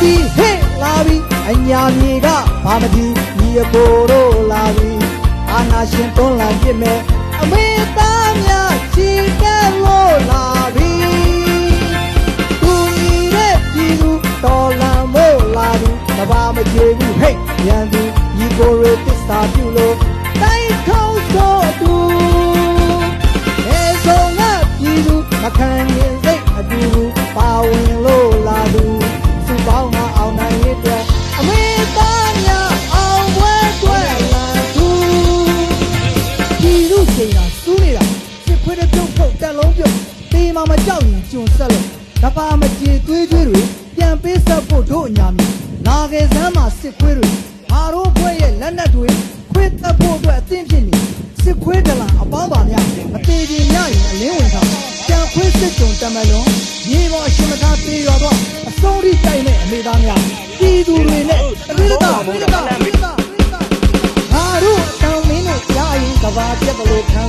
ပြီဟဲ့လာပြီအညာမြေကဘာမဒီဒီအပေါ်တို့လာပြီအာနာရှင်တွန်းလာပြစ်မဲ့အမေသားများချီတက်လို့လာပြီသူညီတဲ့ပြည်သူတော်လန်မို့လာပြီတဘာမကြေဘူးဟဲ့ရန်သူညီကိုရတစ္ဆာပြုလို့တိုက်ထုံးဆိုသူအဲဆုံးကပြည်သူမခံရင်စိတ်အတူပါဝင်လို့ နေတာစစ်ခွေးတဲ့ပြုတ်ပုတ်တက်လုံးပြုတ်တေးမမကြောက်ရင်ကျွန်ဆက်လို့တပါမကြေသွေးသွေးတွေပြန်ပေးဆက်ဖို့တို့အညာမြင်နာငယ်စမ်းမှာစစ်ခွေးတွေဘာတို့ဘွဲရဲ့လက်နက်တွေခွေးတက်ဖို့အတွက်အသင့်ဖြစ်နေစစ်ခွေးတလာအပေါင်းပါများမသေးခင်ညရင်အလင်းဝင်ဆောင်ကြံခွေးစစ်ကြုံတမလွန်ရေပေါ်အရှင်မသားပြေရွာတော့အစုံးထိတိုက်မဲ့အမေသားများပြည်သူတွေနဲ့တပိဋကပိဋကပိဋကငါတို့တောင်းမင်းတို့ကြားရင်ကဘာပြက်တယ်လို့ခံ